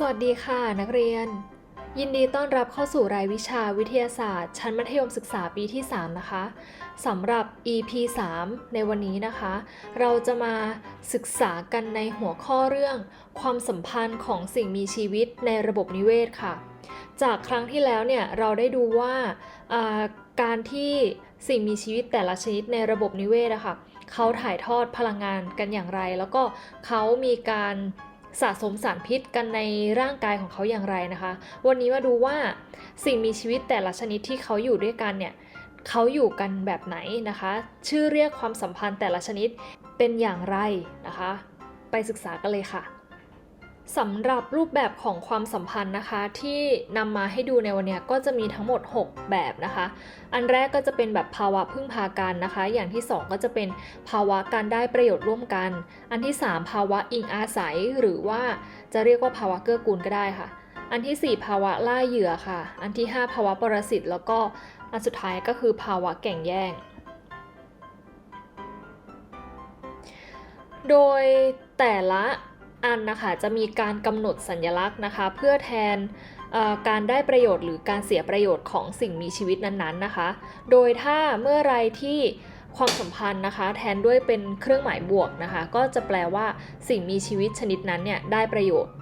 สวัสดีค่ะ นักเรียน ยินดีต้อนรับเข้าสู่รายวิชาวิทยาศาสตร์ ชั้นมัธยมศึกษาปีที่ 3 นะคะสำหรับ EP 3 ในวันนี้นะคะ เราจะมาศึกษากันในหัวข้อเรื่อง ความสัมพันธ์ของสิ่งมีชีวิตในระบบนิเวศค่ะ จากครั้งที่แล้วเนี่ยเราได้ดูว่าอ่าการที่สิ่งมีชีวิตแต่ละชนิดในระบบนิเวศอะค่ะเขาถ่ายทอดพลังงานกันอย่างไร แล้วก็เขามีการ สะสมสารพิษกันในร่างกายของเขาอย่างไรนะคะ วันนี้มาดูว่าสิ่งมีชีวิตแต่ละชนิดที่เขาอยู่ด้วยกันเนี่ยเขาอยู่กันแบบไหนนะคะ ชื่อเรียกความสัมพันธ์แต่ละชนิดเป็นอย่างไรนะคะ ไปศึกษากันเลยค่ะ สำหรับรูปแบบของความสัมพันธ์นะคะ ที่นำมาให้ดูในวันนี้ก็จะมีทั้งหมด 6 แบบนะคะ อันแรกก็จะเป็นแบบภาวะพึ่งพากันนะคะ อย่างที่ 2 ก็จะเป็นภาวะการได้ประโยชน์ร่วมกัน อันที่ 3 ภาวะอิงอาศัย หรือว่าจะเรียกว่าภาวะเกื้อกูลก็ได้ค่ะ อันทีสี่4 ภาวะล่าเหยื่อค่ะ อันที่ 5 ภาวะปรสิตแล้วก็อันสุดท้ายก็คือภาวะแก่งแย่ง โดยแต่ละ อันนะคะจะมีการกำหนดสัญลักษณ์นะคะ เพื่อแทนการได้ประโยชน์หรือการเสียประโยชน์ของสิ่งมีชีวิตนั้นๆนะคะ โดยถ้าเมื่อไรที่ความสัมพันธ์นะคะ แทนด้วยเป็นเครื่องหมายบวกนะคะ ก็จะแปลว่าสิ่งมีชีวิตชนิดนั้นเนี่ยได้ประโยชน์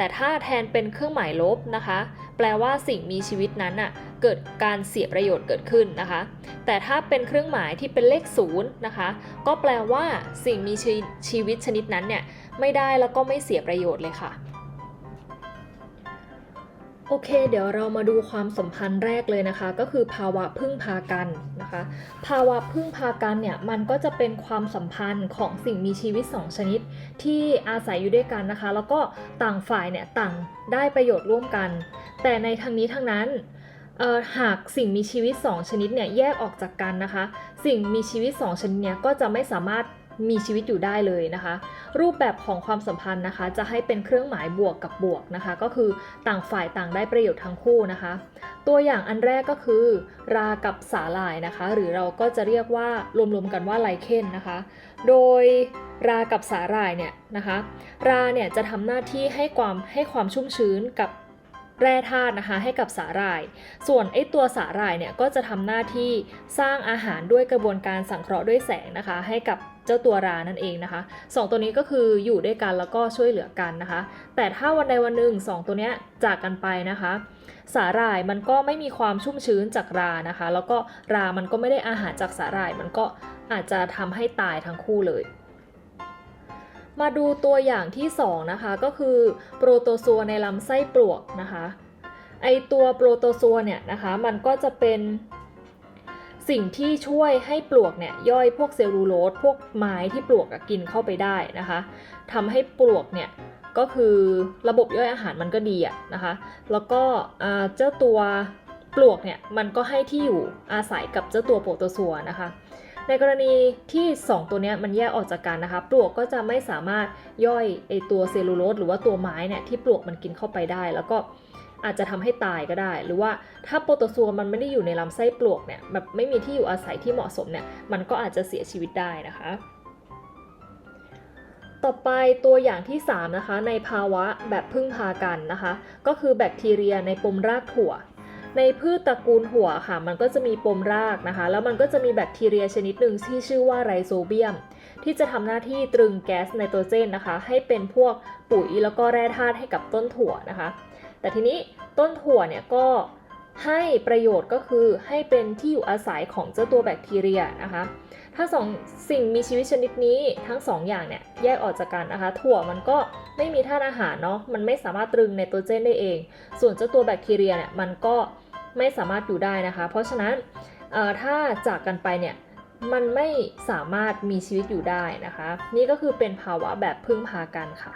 แต่ถ้าแทนเป็นเครื่องหมายลบนะคะ แปลว่าสิ่งมีชีวิตนั้นอะเกิดการเสียประโยชน์เกิดขึ้นนะคะ แต่ถ้าเป็นเครื่องหมายที่เป็นเลขศูนย์นะคะ ก็แปลว่าสิ่งมชีชีวิตชนิดนั้นเนี่ยไม่ได้แล้วก็ไม่เสียประโยชน์เลยค่ะ โอเค เดี๋ยวเรามาดูความสัมพันธ์แรกเลยนะคะ ก็คือภาวะพึ่งพากันนะคะ ภาวะพึ่งพากันเนี่ยมันก็จะเป็นความสัมพันธ์ของสิ่งมีชีวิต 2 ชนิด ที่อาศัยอยู่ด้วยกันนะคะ แล้วก็ต่างฝ่ายเนี่ยต่างได้ประโยชน์ร่วมกัน แต่ในทางนี้ทางนั้นหากสิ่งมีชีวิต 2 ชนิดเนี่ยแยกออกจากกันนะคะ สิ่งมีชีวิต 2 ชนิดเนี่ยก็จะไม่สามารถ มีชีวิตอยู่ได้เลยนะคะ รูปแบบของความสัมพันธ์นะคะ จะให้เป็นเครื่องหมายบวกกับบวกนะคะ ก็คือต่างฝ่ายต่างได้ประโยชน์ทั้งคู่นะคะ ตัวอย่างอันแรกก็คือ รากับสาหร่ายนะคะ หรือเราก็จะเรียกว่ารวมๆกันว่าไลเคนนะคะ โดยรากับสาหร่ายเนี่ยนะคะ ราเนี่ยจะทำหน้าที่ให้ความให้ความชุ่มชื้นกับแร่ธาตุนะคะให้กับสาหร่าย ส่วนไอตัวสาหร่ายเนี่ยก็จะทำหน้าที่สร้างอาหารด้วยกระบวนการสังเคราะห์ด้วยแสงนะคะ ให้กับ จ้าตัวรานั่นเองนะคะสองตัวนี้ก็คืออยู่ด้วยกันแล้วก็ช่วยเหลือกันนะคะ แต่ถ้าวันใดวันหนึ่งสองตัวเนี้ยจากกันไปนะคะ สาหร่ายมันก็ไม่มีความชุ่มชื้นจากรานะคะ แล้วก็รามันก็ไม่ได้อาหารจากสาหร่าย มันก็อาจจะทำให้ตายทั้งคู่เลยมาดูตัวอย่างที่ 2 นะคะ ก็คือโปรโตซัวในลำไส้ปลวกนะคะ ไอตัวโปรโตซัวเนี่ยนะคะ มันก็จะเป็น สิ่งที่ช่วยให้ปลวกเนี่ยย่อยพวกเซลลูโลสพวกไม้ที่ปลวกอะกินเข้าไปได้นะคะทำให้ปลวกเนี่ยก็คือระบบย่อยอาหารมันก็ดีอะนะคะ แล้วก็เจ้าตัวปลวกเนี่ยมันก็ให้ที่อยู่อาศัยกับเจ้าตัวโปรโตซัวนะคะ ในกรณีที่ 2 ตัวนี้มันแยกออกจากกันนะคะ ปลวกก็จะไม่สามารถย่อยไอตัวเซลลูโลสหรือว่าตัวไม้เนี่ยที่ปลวกมันกินเข้าไปได้ แล้วก็ อาจจะทำให้ตายก็ได้ หรือว่าถ้าโปรโตซัวมันไม่ได้อยู่ในลำไส้ปลวกเนี่ยแบบไม่มีที่อยู่อาศัยที่เหมาะสมเนี่ยมันก็อาจจะเสียชีวิตได้นะคะ ต่อไปตัวอย่างที่ 3 นะคะ ในภาวะแบบพึ่งพากันนะคะ ก็คือแบคทีเรียในปมรากถั่วในพืชตระกูลถั่วค่ะ มันก็จะมีปมรากนะคะ แล้วมันก็จะมีแบคทีเรียชนิดหนึ่งที่ชื่อว่าไรโซเบียม ที่จะทำหน้าที่ตรึงแก๊สไนโตรเจนนะคะ ให้เป็นพวกปุ๋ยแล้วก็แร่ธาตุให้กับต้นถั่วนะคะ แต่ทีนี้ต้นถั่วเนี่ยก็ให้ประโยชน์ก็คือให้เป็นที่อยู่อาศัยของเจ้าตัวแบคทีเรียนะคะ ถ้าสองสิ่งมีชีวิตชนิดนี้ทั้งสองอย่างเนี่ยแยกออกจากกันนะคะ ถั่วมันก็ไม่มีธาตุอาหารเนาะ มันไม่สามารถตรึงไนโตรเจนได้เอง ส่วนเจ้าตัวแบคทีเรียเนี่ยมันก็ไม่สามารถอยู่ได้นะคะ เพราะฉะนั้นถ้าจากกันไปเนี่ยมันไม่สามารถมีชีวิตอยู่ได้นะคะ นี่ก็คือเป็นภาวะแบบพึ่งพากันค่ะ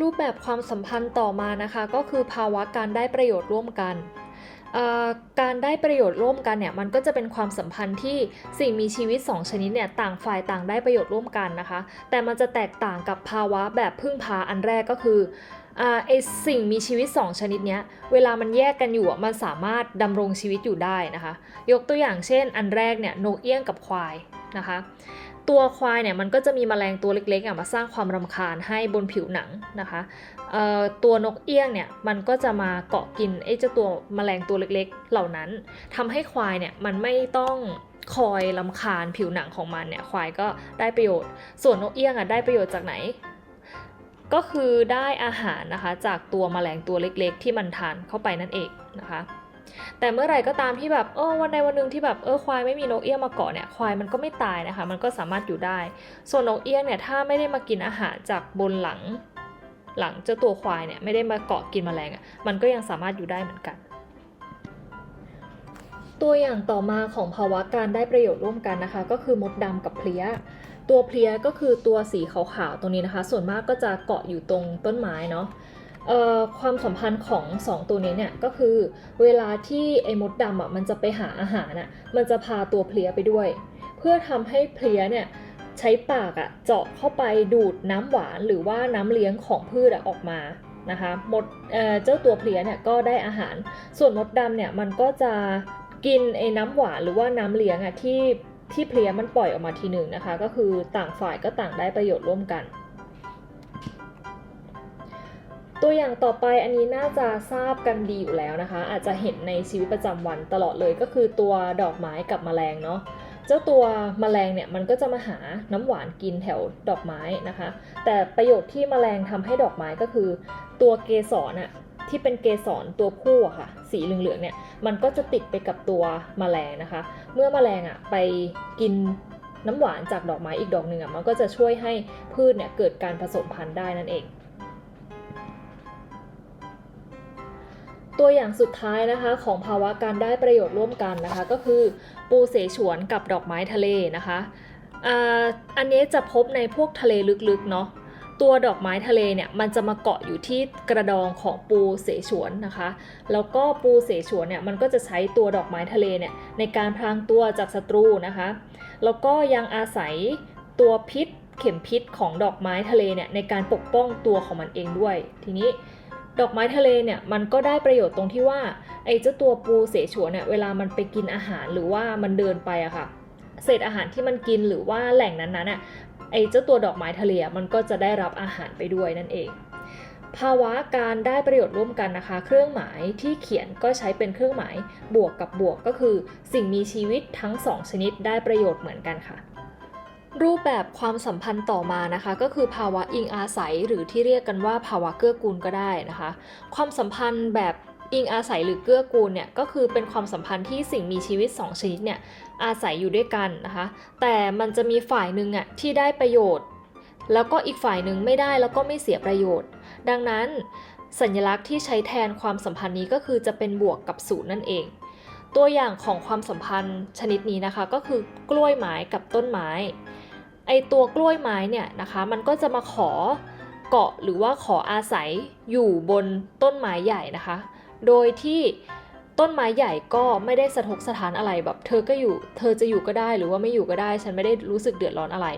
รูปแบบความสัมพันธ์ต่อมานะคะ ก็คือภาวะการได้ประโยชน์ร่วมกันการได้ประโยชน์ร่วมกันเนี่ยมันก็จะเป็นความสัมพันธ์ที่สิ่งมีชีวิต 2 ชนิดเนี่ยต่างฝ่ายต่างได้ประโยชน์ร่วมกันนะคะ แต่มันจะแตกต่างกับภาวะแบบพึ่งพาอันแรกก็คือไอสิ่งมีชีวิต 2 ชนิดเนี้ยเวลามันแยกกันอยู่มันสามารถดำรงชีวิตอยู่ได้นะคะ ยกตัวอย่างเช่น อันแรกเนี่ยนกเอี้ยงกับควายนะคะ ตัวควายเนี่ยมันก็จะมีแมลงตัวเล็กๆมาสร้างความรำคาญให้บนผิวหนังนะคะตัวนกเอี้ยงเนี่ยมันก็จะมาเกาะกินไอ้เจ้าตัวแมลงตัวเล็กๆ เหล่านั้นทำให้ควายเนี่ยมันไม่ต้องคอยลำคาญผิวหนังของมันเนี่ยควายก็ได้ประโยชน์ ส่วนนกเอี้ยงอะได้ประโยชน์จากไหน ก็คือได้อาหารนะคะจากตัวแมลงตัวเล็กๆ ที่มันทานเข้าไปนั่นเองนะคะ แต่เมื่อไหร่ก็ตามที่แบบเออวันใดวันหนึ่งที่แบบเออควายไม่มีนกเอี้ยงมาเกาะเนี่ยควายมันก็ไม่ตายนะคะ มันก็สามารถอยู่ได้ ส่วนนกเอี้ยงเนี่ยถ้าไม่ได้มากินอาหารจากบนหลัง หลังเจ้าตัวควายเนี่ยไม่ได้มาเกาะกินแมลงอะ่ะมันก็ยังสามารถอยู่ได้เหมือนกัน ตัวอย่างต่อมาของภาวะการได้ประโยชน์ร่วมกันนะคะ ก็คือมดดำกับเพลี้ยตัวเพลี้ยก็คือตัวสีขาวๆตรงนี้นะคะ ส่วนมากก็จะเกาะอยู่ตรงต้นไม้เนาะ ความสัมพันธ์ของสองตัวนี้เนี่ยก็คือเวลาที่ไอ้มดดำอะมันจะไปหาอาหารอะมันจะพาตัวเพลียไปด้วย เพื่อทำให้เพลียเนี่ยใช้ปากอะเจาะเข้าไปดูดน้ำหวานหรือว่าน้ำเลี้ยงของพืชอะออกมานะคะมดเเจ้าตัวเพลียเนี่ยก็ได้อาหาร ส่วนมดดำเนี่ยมันก็จะกินไอ้น้ำหวานหรือว่าน้ำเลี้ยงอะที่ที่เพลียมันปล่อยออกมาทีหนึ่งนะคะ ก็คือต่างฝ่ายก็ต่างได้ประโยชน์ร่วมกัน ตัวอย่างต่อไปอันนี้น่าจะทราบกันดีอยู่แล้วนะคะ อาจจะเห็นในชีวิตประจำวันตลอดเลยก็คือตัวดอกไม้กับแมลงเนาะเจ้าตัวแมลงเนี่ยมันก็จะมาหาน้ำหวานกินแถวดอกไม้นะคะ แต่ประโยชน์ที่แมลงทำให้ดอกไม้ก็คือ ตัวเกสรอะที่เป็นเกสรตัวผู้อะค่ะ สีเหลืองๆเนี่ยมันก็จะติดไปกับตัวแมลงนะคะ เมื่อแมลงอะไปกินน้ำหวานจากดอกไม้อีกดอกหนึ่งอะมันก็จะช่วยให้พืชเนี่ยเกิดการผสมพันธุ์ได้นั่นเอง ตัวอย่างสุดท้ายนะคะของภาวะการได้ประโยชน์ร่วมกันนะคะ ก็คือปูเสฉวนกับดอกไม้ทะเลนะคะอันนี้จะพบในพวกทะเลลึกๆเนาะตัวดอกไม้ทะเลเนี่ยมันจะมาเกาะอยู่ที่กระดองของปูเสฉวนนะคะ แล้วก็ปูเสฉวนเนี่ยมันก็จะใช้ตัวดอกไม้ทะเลเนี่ยในการพรางตัวจากศัตรูนะคะ แล้วก็ยังอาศัยตัวพิษเข็มพิษของดอกไม้ทะเลเนี่ยในการปกป้องตัวของมันเองด้วย ทีนี้ ดอกไม้ทะเลเนี่ยมันก็ได้ประโยชน์ตรงที่ว่าไอ้เจ้าตัวปูเสฉวนเนี่ยเวลามันไปกินอาหารหรือว่ามันเดินไปอะค่ะ เศษอาหารที่มันกินหรือว่าแหล่งนั้นๆน่ะไอ้เจ้าตัวดอกไม้ทะเลมันก็จะได้รับอาหารไปด้วยนั่นเอง ภาวะการได้ประโยชน์ร่วมกันนะคะ เครื่องหมายที่เขียนก็ใช้เป็นเครื่องหมายบวกกับบวกก็คือ สิ่งมีชีวิตทั้งสองชนิดได้ประโยชน์เหมือนกันค่ะ รูปแบบความสัมพันธ์ต่อมานะคะ ก็คือภาวะอิงอาศัยหรือที่เรียกกันว่าภาวะเกื้อกูลก็ได้นะคะ ความสัมพันธ์แบบอิงอาศัยหรือเกื้อกูลเนี่ยก็คือเป็นความสัมพันธ์ที่สิ่งมีชีวิต 2 ชนิดเนี่ยอาศัยอยู่ด้วยกันนะคะ แต่มันจะมีฝ่ายหนึ่งอะที่ได้ประโยชน์ แล้วก็อีกฝ่ายหนึ่งไม่ได้แล้วก็ไม่เสียประโยชน์ ดังนั้น สัญลักษณ์ที่ใช้แทนความสัมพันธ์นี้ก็คือจะเป็นบวกกับศูนย์นั่นเอง ตัวอย่างของความสัมพันธ์ชนิดนี้นะคะ ก็คือกล้วยไม้กับต้นไม้ ไอตัวกล้วยไม้เนี่ยนะคะ มันก็จะมาขอเกาะหรือว่าขออาศัยอยู่บนต้นไม้ใหญ่นะคะ โดยที่ต้นไม้ใหญ่ก็ไม่ได้สะทกสถานอะไรแบบ เธอก็อยู่ เธอจะอยู่ก็ได้หรือว่าไม่อยู่ก็ได้ ฉันไม่ได้รู้สึกเดือดร้อนอะไร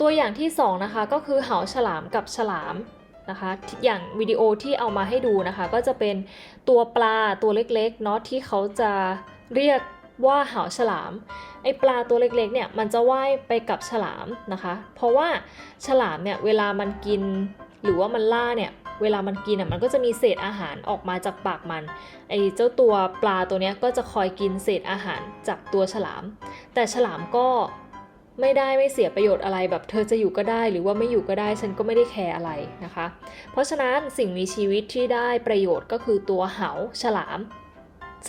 ตัวอย่างที่สองนะคะก็คือเหาฉลามกับฉลามนะคะอย่างวิดีโอที่เอามาให้ดูนะคะ ก็จะเป็นตัวปลาตัวเล็กๆเนาะที่เขาจะเรียก ว่าเหาฉลาม ไอปลาตัวเล็กๆเนี่ยมันจะว่ายไปกับฉลามนะคะ เพราะว่าฉลามเนี่ยเวลามันกินหรือว่ามันล่าเนี่ยเวลามันกินอะมันก็จะมีเศษอาหารออกมาจากปากมันไอเจ้าตัวปลาตัวเนี้ยก็จะคอยกินเศษอาหารจากตัวฉลาม แต่ฉลามก็ไม่ได้ไม่เสียประโยชน์อะไรแบบเธอจะอยู่ก็ได้ หรือว่าไม่อยู่ก็ได้ฉันก็ไม่ได้แคร์อะไรนะคะ เพราะฉะนั้นสิ่งมีชีวิตที่ได้ประโยชน์ก็คือตัวเหาฉลาม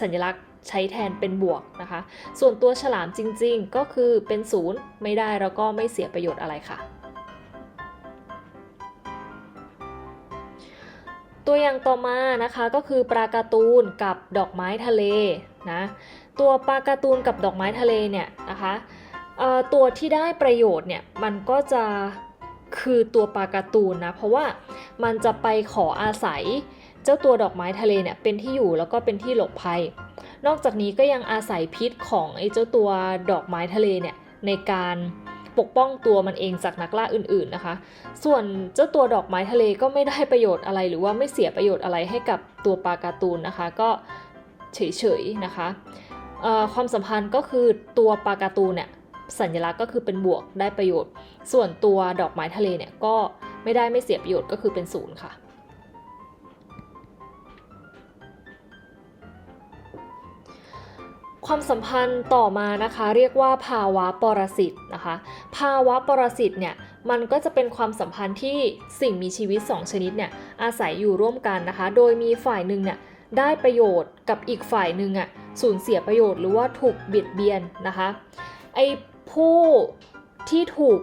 สัญลักษณ์ ใช้แทนเป็นบวกนะคะ ส่วนตัวฉลามจริงๆ ก็คือเป็นศูนย์ไม่ได้แล้วก็ไม่เสียประโยชน์อะไรค่ะตัวอย่างต่อมานะคะก็คือปลาการ์ตูนกับดอกไม้ทะเลนะตัวปลาการ์ตูนกับดอกไม้ทะเลเนี่ยนะคะตัวที่ได้ประโยชน์เนี่ยมันก็จะคือตัวปลาการ์ตูนนะเพราะว่ามันจะไปขออาศัยเจ้าตัวดอกไม้ทะเลเนี่ยเป็นที่อยู่แล้วก็เป็นที่หลบภัย นอกจากนี้ก็ยังอาศัยพิษของไอ้เจ้าตัวดอกไม้ทะเลเนี่ยในการปกป้องตัวมันเองจากนักล่าอื่นๆนะคะ ส่วนเจ้าตัวดอกไม้ทะเลก็ไม่ได้ประโยชน์อะไร หรือว่าไม่เสียประโยชน์อะไรให้กับตัวปลาการ์ตูนนะคะ ก็เฉยๆนะคะความสัมพันธ์ก็คือตัวปลาการ์ตูนเนี่ยสัญลักษณ์ก็คือเป็นบวกได้ประโยชน์ ส่วนตัวดอกไม้ทะเลเนี่ยก็ไม่ได้ไม่เสียประโยชน์ก็คือเป็นศูนย์ค่ะ ความสัมพันธ์ต่อมานะคะ เรียกว่าภาวะปรสิตนะคะ ภาวะปรสิตเนี่ยมันก็จะเป็นความสัมพันธ์ที่สิ่งมีชีวิต 2 ชนิดเนี่ยอาศัยอยู่ร่วมกันนะคะ โดยมีฝ่ายหนึ่งเนี่ยได้ประโยชน์กับอีกฝ่ายหนึ่งอะสูญเสียประโยชน์หรือว่าถูกเบียดเบียนนะคะไอ้ผู้ที่ถูก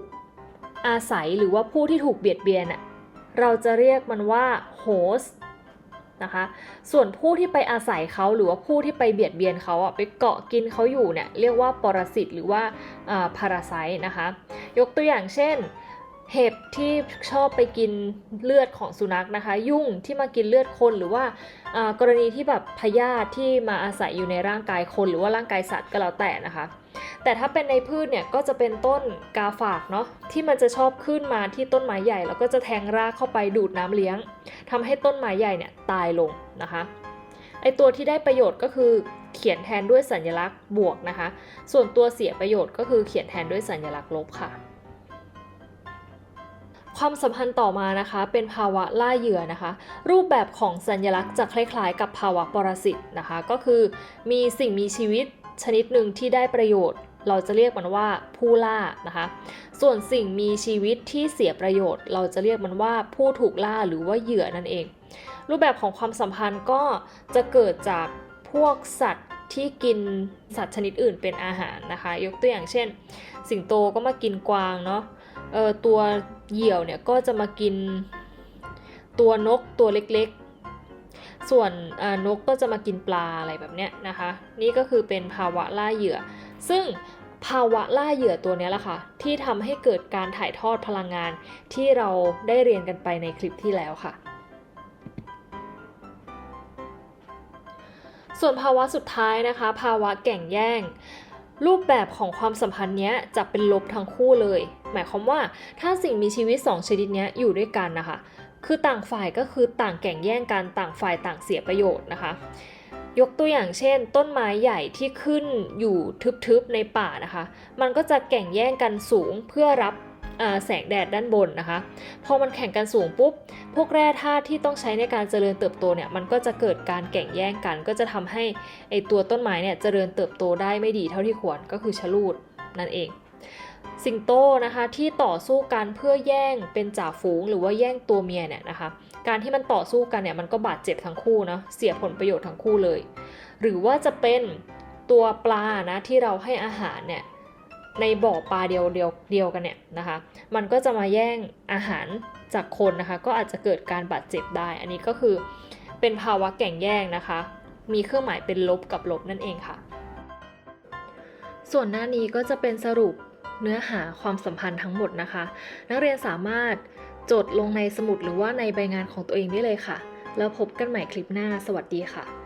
อาศัยหรือว่าผู้ที่ถูกเบียดเบียนอะเราจะเรียกมันว่า host นะคะ ส่วนผู้ที่ไปอาศัยเขาหรือว่าผู้ที่ไปเบียดเบียนเขาอะไปเกาะกินเขาอยู่เนี่ยเรียกว่าปรสิตหรือว่าพาราไซนะคะ ยกตัวอย่างเช่นเห็บที่ชอบไปกินเลือดของสุนัขนะคะ ยุ่งที่มากินเลือดคนหรือว่าอ่ากรณีที่แบบพยาธิที่มาอาศัยอยู่ในร่างกายคน หรือว่าร่างกายสัตว์ก็แล้วแต่นะคะ แต่ถ้าเป็นในพืชเนี่ยก็จะเป็นต้นกาฝากเนาะที่มันจะชอบขึ้นมาที่ต้นไม้ใหญ่ แล้วก็จะแทงรากเข้าไปดูดน้ำเลี้ยงทำให้ต้นไม้ใหญ่เนี่ยตายลงนะคะไอตัวที่ได้ประโยชน์ก็คือเขียนแทนด้วยสัญลักษณ์บวกนะคะ ส่วนตัวเสียประโยชน์ก็คือเขียนแทนด้วยสัญลักษณ์ลบค่ะ ความสัมพันธ์ต่อมานะคะ เป็นภาวะล่าเหยื่อนะคะ รูปแบบของสัญลักษณ์จะคล้ายๆ กับภาวะปรสิตนะคะ ก็คือมีสิ่งมีชีวิต ชนิดหนึ่งที่ได้ประโยชน์ เราจะเรียกมันว่าผู้ล่านะคะ ส่วนสิ่งมีชีวิตที่เสียประโยชน์ เราจะเรียกมันว่าผู้ถูกล่าหรือว่าเหยื่อนั่นเอง รูปแบบของความสัมพันธ์ก็จะเกิดจากพวกสัตว์ที่กินสัตว์ชนิดอื่นเป็นอาหารนะคะ ยกตัวอย่างเช่น สิงโตก็มากินกวางเนาะตัวเหยี่ยวเนี่ยก็จะมากินตัวนกตัวเล็ก ส่วนนกก็จะมากินปลาอะไรแบบเนี้ยนะคะ นี่ก็คือเป็นภาวะล่าเหยื่อ ซึ่งภาวะล่าเหยื่อตัวนี้แหละค่ะ ที่ทำให้เกิดการถ่ายทอดพลังงานที่เราได้เรียนกันไปในคลิปที่แล้วค่ะ ส่วนภาวะสุดท้ายนะคะ ภาวะแก่งแย่ง รูปแบบของความสัมพันธ์นี้จะเป็นลบทั้งคู่เลย หมายความว่าถ้าสิ่งมีชีวิต 2 ชนิดนี้อยู่ด้วยกันนะคะ คือต่างฝ่ายก็คือต่างแก่งแย่งกันต่างฝ่ายต่างเสียประโยชน์นะคะ ยกตัวอย่างเช่น ต้นไม้ใหญ่ที่ขึ้นอยู่ทึบๆในป่านะคะ มันก็จะแก่งแย่งกันสูงเพื่อรับแสงแดดด้านบนนะคะ พอมันแข่งกันสูงปุ๊บ พวกแร่ธาตุที่ต้องใช้ในการเจริญเติบโตเนี่ย มันก็จะเกิดการแก่งแย่งกัน ก็จะทำให้ไอตัวต้นไม้เนี่ยเจริญเติบโตได้ไม่ดีเท่าที่ควร ก็คือชะลูดนั่นเอง สิงโตนะคะที่ต่อสู้กันเพื่อแย่งเป็นจ่าฝูงหรือว่าแย่งตัวเมียเนี่ยนะคะ การที่มันต่อสู้กันเนี่ยมันก็บาดเจ็บทั้งคู่นะเสียผลประโยชน์ทั้งคู่เลย หรือว่าจะเป็นตัวปลานะที่เราให้อาหารเนี่ยในบ่อปลาเดียวเดียวเดียวกันเนี่ยนะคะ มันก็จะมาแย่งอาหารจากคนนะคะ ก็อาจจะเกิดการบาดเจ็บได้ อันนี้ก็คือเป็นภาวะแก่งแย่งนะคะ มีเครื่องหมายเป็นลบกับลบนั่นเองค่ะ ส่วนหน้านี้ก็จะเป็นสรุป เนื้อหาความสัมพันธ์ทั้งหมดนะคะ นักเรียนสามารถจดลงในสมุดหรือว่าในใบงานของตัวเองได้เลยค่ะ แล้วพบกันใหม่คลิปหน้า สวัสดีค่ะ